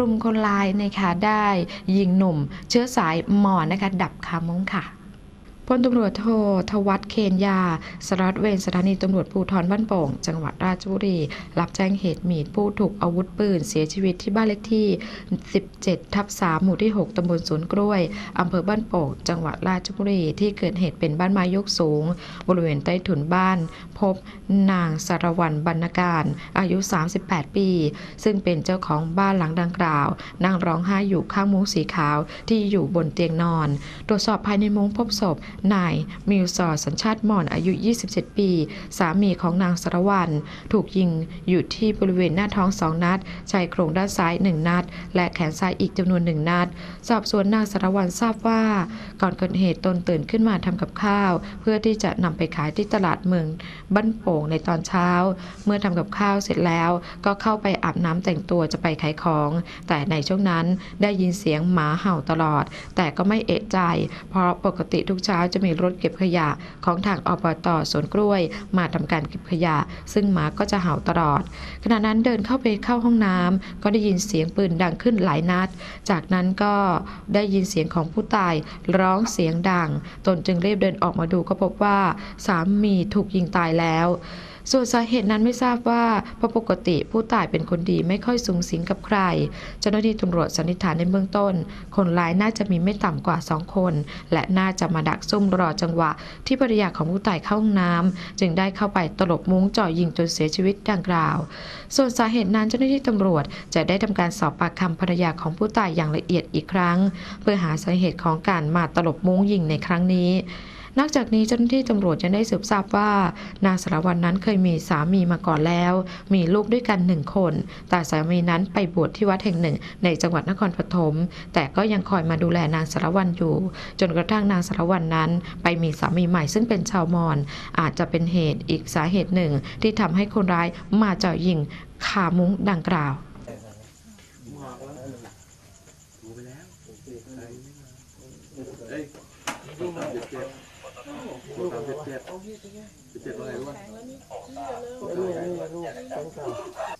กลุ่มคนร้ายนะคะได้ยิงหนุ่ม เชื้อสายมอญนะคะดับคามงค่ะ พลตำรวจโททวัฒเคนยา สรัตเวรสถานีตำรวจภูธรบ้านโป่ง จังหวัดราชบุรี รับแจ้งเหตุมีผู้ถูกอาวุธปืนเสียชีวิตที่บ้านเลขที่ 17 ทับ 3 หมู่ที่ 6 ตำบลสวนกล้วย อำเภอบ้านโป่ง จังหวัดราชบุรี ที่เกิดเหตุเป็นบ้านไม้ยกสูง บริเวณใต้ถุนบ้าน พบนางสารวันบรรณการ อายุ 38 ปี ซึ่งเป็นเจ้าของบ้านหลังดังกล่าว นั่งร้องไห้อยู่ข้างมุ้งสีขาวที่อยู่บนเตียงนอน ตรวจสอบภายในมุ้งพบศพนายมิวซอร์สัญชาติมอญอายุ 27 ปี สามีของนางสารวันถูกยิงอยู่ที่บริเวณหน้าท้องสองนัดชายโครงด้านซ้าย 1 นัด และแขนซ้ายอีกจำนวนหนึ่งนัด สอบสวนนางสารวันทราบว่า ก่อนเกิดเหตุตนตื่นขึ้นมาทำกับข้าว เพื่อที่จะนำไปขายที่ตลาดเมืองบ้านโป่งในตอนเช้า เมื่อทำกับข้าวเสร็จแล้ว ก็เข้าไปอาบน้ำแต่งตัวจะไปขายของ แต่ในช่วงนั้นได้ยินเสียงหมาเห่าตลอด แต่ก็ไม่เอะใจ เพราะปกติทุกเช้าจะมีรถเก็บขยะของทางอบตสวนกล้วย มาทำการเก็บขยะ ซึ่งหมาก็จะเห่าตลอด ขณะนั้นเดินเข้าไปเข้าห้องน้ำก็ได้ยินเสียงปืนดังขึ้นหลายนัด จากนั้นก็ได้ยินเสียงของผู้ตายร้องเสียงดัง ตนจึงรีบเดินออกมาดูก็พบว่าสามีถูกยิงตายแล้ว ส่วนสาเหตุนั้นไม่ทราบว่าเพราะปกติผู้ตายเป็นคนดีไม่ค่อยสูงสิงกับใคร เจ้าหน้าที่ตำรวจสันนิษฐานในเบื้องต้น คนร้ายน่าจะมีไม่ต่ำกว่าสองคน และน่าจะมาดักซุ่มรอจังหวะ ที่ภรรยาของผู้ตายเข้าห้องน้ำจึงได้เข้าไปตลบมุ้งจ่อยิงจนเสียชีวิตดังกล่าว ส่วนสาเหตุนั้นเจ้าหน้าที่ตำรวจจะได้ทำการสอบปากคำภรรยาของผู้ตายอย่างละเอียดอีกครั้ง เพื่อหาสาเหตุของการมาตลบมุ้งยิงในครั้งนี้ นอกจากนี้เจ้าหน้าที่ตำรวจยังได้สืบทราบว่า นางสารวัตรนั้นเคยมีสามีมาก่อนแล้ว มีลูกด้วยกันหนึ่งคน แต่สามีนั้นไปบวชที่วัดแห่งหนึ่ง ในจังหวัดนครปฐมแต่ก็ยังคอยมาดูแลนางสารวัตรอยู่ จนกระทั่งนางสารวัตรนั้น ไปมีสามีใหม่ซึ่งเป็นชาวมอญอาจจะเป็นเหตุอีกสาเหตุหนึ่ง ที่ทำให้คนร้ายมาเจาะยิงขามุ้งดังกล่าวไปแล้ว เอ้ยสามเจ็ดเจ็ดสามเจ็ดเจ็ดเจ็ดเจ็ดว่าไงรู้ป่ะ นี่นี่ลูกแฟนเก่า